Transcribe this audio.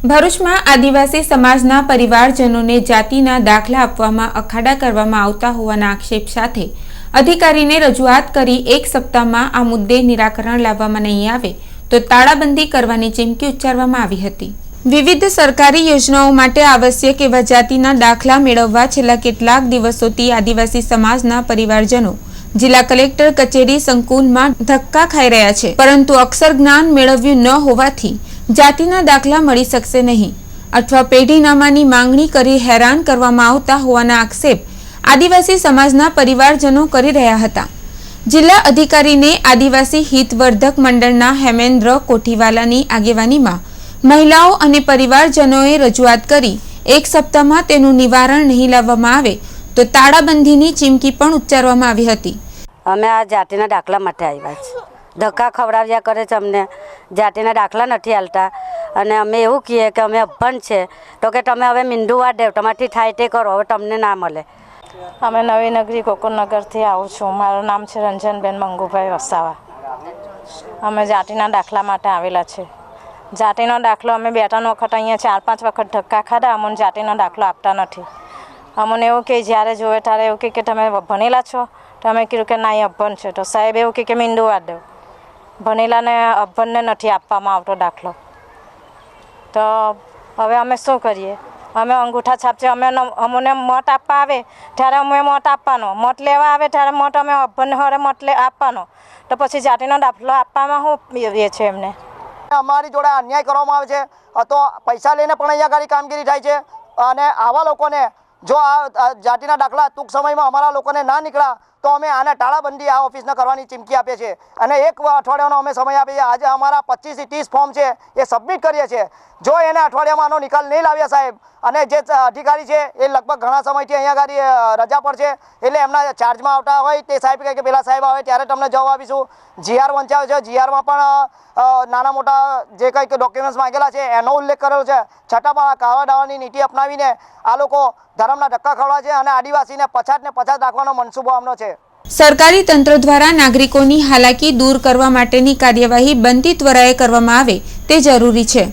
ભરૂચમાં આદિવાસી સમાજના પરિવારજનોને જાતિના દાખલા આપવામાં અખાડા કરવામાં આવતા હોવાના આક્ષેપ સાથે અધિકારીને રજૂઆત કરી એક સપ્તાહમાં આ મુદ્દે નિરાકરણ લાવવામાં નહીં આવે તો તાળાબંધી કરવાની ચીમકી ઉચ્ચારવામાં આવી હતી. વિવિધ સરકારી યોજનાઓ માટે આવશ્યક એવા જાતિના દાખલા મેળવવા છેલ્લા કેટલાક દિવસોથી આદિવાસી સમાજના પરિવારજનો જિલ્લા કલેક્ટર કચેરી સંકુલમાં ધક્કા ખાઈ રહ્યા છે. પરંતુ અક્ષર જ્ઞાન મેળવ્યું ન હોવાથી જાતિના દાખલા મળી શકશે નહીં. અથવા પેઢીનામાની માંગણી કરી હેરાન કરવામાં આવતા હોવાના આક્ષેપ આદિવાસી સમાજના પરિવારજનો કરી રહ્યા હતા. જિલ્લા અધિકારીને આદિવાસી હિતવર્ધક મંડળના હેમેન્દ્ર કોઠીવાલાની આગેવાનીમાં મહિલાઓ અને પરિવારજનોએ રજૂઆત કરી એક સપ્તાહમાં તેનું નિવારણ નહીં લાવવામાં આવે તો તાળાબંધીની ચીમકી પણ ઉચ્ચારવામાં આવી હતી. અમે આ જાતિના દાખલા માટે આવ્યા છે ધક્કા ખવડાવ્યા કરે છે અમને. જાતિના દાખલા નથી હાલતા. અને અમે એવું કહીએ કે અમે અભણ છે. તો કે તમે હવે મીંડું વાર દેવ તમારથી થાય તે કરો, હવે તમને ના મળે. અમે નવી નગરી કોકોનગરથી આવું છું. મારું નામ છે રંજનબેન મંગુભાઈ વસાવા. અમે જાતિના દાખલા માટે આવેલા છે. જાતિનો દાખલો અમે બે ત્રણ વખત અહીંયા ચાર પાંચ વખત ધક્કા ખાધા. અમને જાતિનો દાખલો આપતા નથી. અમને એવું કે જ્યારે જોવે ત્યારે એવું કહે કે તમે ભણેલા છો. તો અમે કીધું કે ના, અહીં અભણ છે. તો સાહેબ એવું કહે કે મીંડું વાર દો. ભણેલાને અભણને નથી આપવામાં આવતો દાખલો. તો હવે અમે શું કરીએ? અમે અંગૂઠા છાપ છે અમે અમને મત આપવા આવે ત્યારે અમે મત આપવાનો. મત લેવા આવે ત્યારે મત અમે અભણ હરે મત લે, આપવાનો. તો પછી જાતિનો દાખલો આપવામાં શું છે એમને? અમારી જોડે અન્યાય કરવામાં આવે છે. તો પૈસા લઈને પણ અહીંયા આગળ કામગીરી થાય છે. અને આવા લોકોને જો આ જાતિના દાખલા ટૂંક સમયમાં અમારા લોકોને ના નીકળ્યા તો અમે આને તાળાબંધી આ ઓફિસને કરવાની ચીમકી આપીએ છીએ. અને એક અઠવાડિયાનો અમે સમય આપીએ આજે અમારા પચીસથી ત્રીસ ફોર્મ છે, એ સબમિટ કરીએ છીએ. જો એને અઠવાડિયામાં આનો નિકાલ નહીં લાવ્યા સાહેબ, અને જે અધિકારી છે, એ લગભગ ઘણા સમયથી અહીંયા ગાડી રજા પર છે, એટલે એમના ચાર્જમાં આવતા હોય તે સાહેબ કહે કે પેલા સાહેબ આવે ત્યારે તમને જવાબ આપીશું. જીઆર વંચાયો છે જીઆરમાં પણ નાના મોટા જે કંઈક ડોક્યુમેન્ટ્સ માંગેલા છે, એનો ઉલ્લેખ કરેલો છે. છતાં પણ કાવા દાવાની નીતિ અપનાવીને આ લોકો ધર્મના ધક્કા ખવડા છે અને આદિવાસીને પછાત ને પછાત રાખવાનો મનસૂબો આમનો છે. સરકારી તંત્ર દ્વારા નાગરિકોની હાલાકી દૂર કરવા માટેની કાર્યવાહી બનતી ત્વરાએ કરવામાં આવે તે જરૂરી છે.